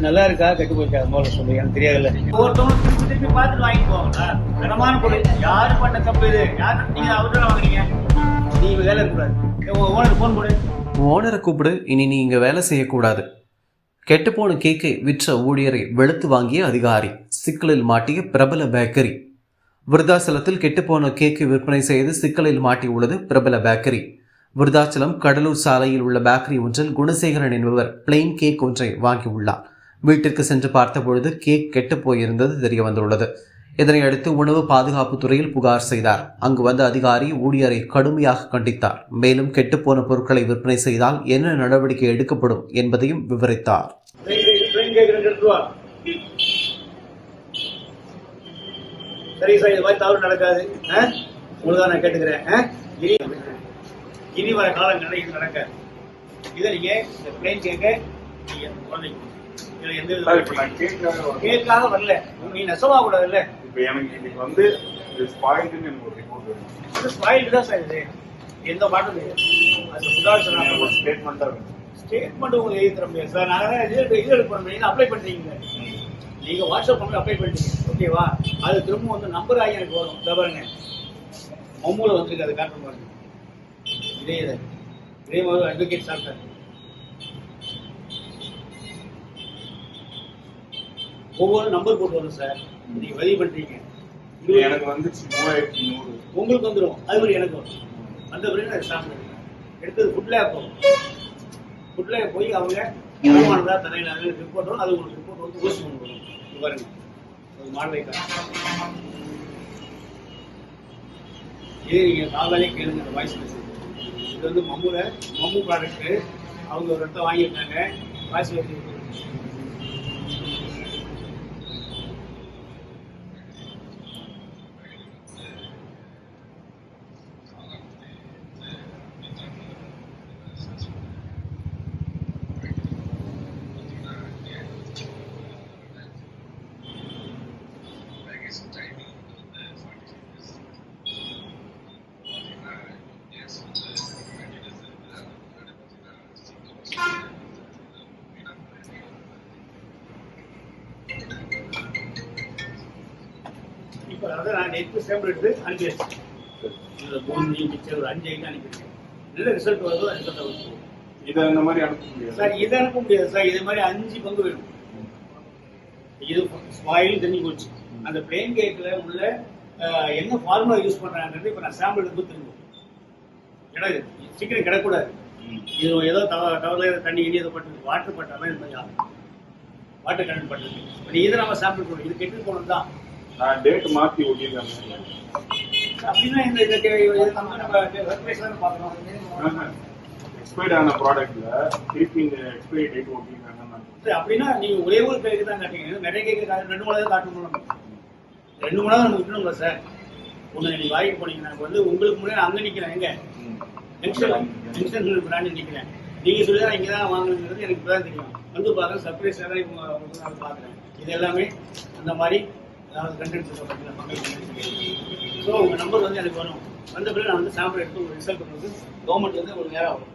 நல்லா இருக்கா? கெட்டு போயிருக்கா? முதல்ல சொல்லு. எனக்கு தெரியாதுல்ல. ஒவ்வொருத்தவங்க திருப்பி திருப்பி பார்த்துட்டு வாங்கிட்டு போவாங்களா தரமான பொருள். யாரு பண்ண தப்பு இது? யாரு நீங்க அவர்தான் வாங்குறீங்க? நீங்க வேலை இருக்கக்கூடாது. ஓனர் ஃபோன் கொடு ஓனரை கூப்பிடு. இனி நீ இங்கே வேலை செய்யக்கூடாது. கெட்டுப்போன கேக்கை விற்ற ஊழியரை வெளுத்து வாங்கிய அதிகாரி. சிக்கலில் மாட்டிய பிரபல பேக்கரி விருதாச்சலத்தில் கெட்டுப்போன கேக்கை விற்பனை செய்து சிக்கலில் மாட்டியுள்ளது பிரபல பேக்கரி விருதாச்சலம் கடலூர் சாலையில் உள்ள பேக்கரி ஒன்றில் குணசேகரன் என்பவர் பிளெயின் கேக் ஒன்றை வாங்கியுள்ளார். வீட்டிற்கு சென்று பார்த்தபொழுது கேக் கெட்டு போயிருந்தது தெரிய வந்துள்ளது. இதனையடுத்து உணவு பாதுகாப்பு துறையில் புகார் செய்தார். அங்கு வந்த அதிகாரி ஊழியரை கடுமையாக கண்டித்தார். மேலும் கெட்டுப்போன பொருட்களை விற்பனை செய்தால் என்ன நடவடிக்கை எடுக்கப்படும் என்பதையும் விவரித்தார். சரி சார் இது மாதிரி தவறு நடக்காது. ஆ? உங்களுக்கு நான் கேட்டுக்கிறேன். இனி வர காலங்களில் இது நடக்காது. இதை நீங்க இந்த பிளேன் கேட்க நீங்க குழந்தைங்க கேட்காத வரல. நீ நெசமா கூடாதுல்ல இப்போ எனக்கு இன்னைக்கு வந்து ஸ்பாயில்டுன்னு எனக்கு ஒரு ரிப்போர்ட் தான் சார் இது. எந்த மாற்றம் கிடையாது அது எனக்கு ஒரு ஸ்டேட்மெண்ட்டாக இருக்கும் ஸ்டேட்மெண்ட் உங்களுக்கு எழுதி தர முடியாது சார். நாங்கள் இது அப்ளை பண்றீங்க நீங்க வாட்ஸ்அப் பண்ணி அப்ளை பண்ணிட்டீங்க. ஓகேவா அது திரும்ப வந்து நம்பர் ஆகி எனக்கு வரும். இதை பாருங்க. மொம்மூல வந்திருக்கு. அது காட்டுற பாருங்க இதே இது. இதே மாதிரி அட்வொகேட் ஒவ்வொரு நம்பர் போட்டு வரும் சார் நீங்க பதிவு பண்றீங்க. எனக்கு வந்துச்சு மூவாயிரத்தி நூறு. உங்களுக்கு வந்துடும் அது மாதிரி எனக்கு வரும். அந்த பிறகு நான் ஸ்டாம்ப் எடுக்கிறேன் எடுத்தது ஃபுட் லேப் போகும். ஃபுட் லேப் போய் அவங்க தரமானதா தரையில் ரிப்போர்ட் வரும் அது உங்களுக்கு ரிப்போர்ட் வந்து ஊசி கொண்டு வரும் பாருங்க. அது மாடலை இது நீங்க காலையிலே கேளுங்க அந்த வாய்ஸ் மெசேஜ் இது வந்து மம்முல மம்மு ப்ராடக்ட் அவங்க ஒரு இடத்த வாங்கியிருக்காங்க வாய்ஸ் மெசேஜ் இப்போ அதை நான் நெட் சேம்பிள் எடுத்து அனுப்பி வச்சேன் ஒரு அஞ்சு ஐந்து அனுப்பி வச்சேன் நல்ல ரிசல்ட் வருதோ ரிசல்ட் வருது இதை இந்த மாதிரி அனுப்ப முடியாது. சார் இதை அனுப்ப முடியாது. சார் இது மாதிரி அஞ்சு பங்கு வேணும். இது ஸ்பாயில் தெரிஞ்சு போச்சு. அந்த பிளேன் கேக்ல உள்ள என்ன ஃபார்முலா யூஸ் பண்றாங்கிறது இப்போ நான் சாம்பிள் எடுத்து திரும்பும் சீக்கிரம் கிடக்கூடாது. இது ஏதோ தவ டவர்ல தண்ணி இனி ஏதோ பட்டு வாட்டர் பட்டாலும் இது மாதிரி ஆகும் வாட்டர் கரண்ட் பட்டது இப்போ இதை நம்ம சாம்பிள் போடணும் இது கெட்டு போனது தான். நான் டேட் மாற்றி ஒட்டியிருக்கேன் அப்படின்னா இந்த இது நம்ம நம்ம பார்க்கணும். எக்ஸ்பைர்ட் ஆன ப்ராடக்ட்ல திருப்பி இந்த எக்ஸ்பைரி டேட் சரி, அப்படின்னா நீங்க ஒரே ஒரு கேக்கு தான் காட்டுங்க நிறைய கேக்கு ரெண்டு மூணு தான் காட்டணும். ரெண்டு மூணு தான் நம்ம விட்டுணுங்களா சார் ஒன்று நீங்க வாங்கி போனீங்கன்னா இப்ப வந்து உங்களுக்கு முன்னாடி அங்க நிக்கிறேன். எங்க? ஜங்ஷன் ஜங்ஷன் பிராண்ட் நிக்கிறேன். நீங்க சொல்லி தான் இங்க தான் வாங்கணுங்கிறது எனக்கு இப்பதான் தெரியும். வந்து பாருங்க சர்ப்ரைஸ் தான் இப்போ நான் பாக்குறேன் இது எல்லாமே அந்த மாதிரி அதாவது மக்கள் ஸோ உங்க நம்பர் வந்து எனக்கு வரும். வந்த பிறகு நான் வந்து சாம்பிள் எடுத்து ஒரு ரிசல்ட் வந்து கவர்மெண்ட் வந்து ஒரு நேரம் ஆகும்.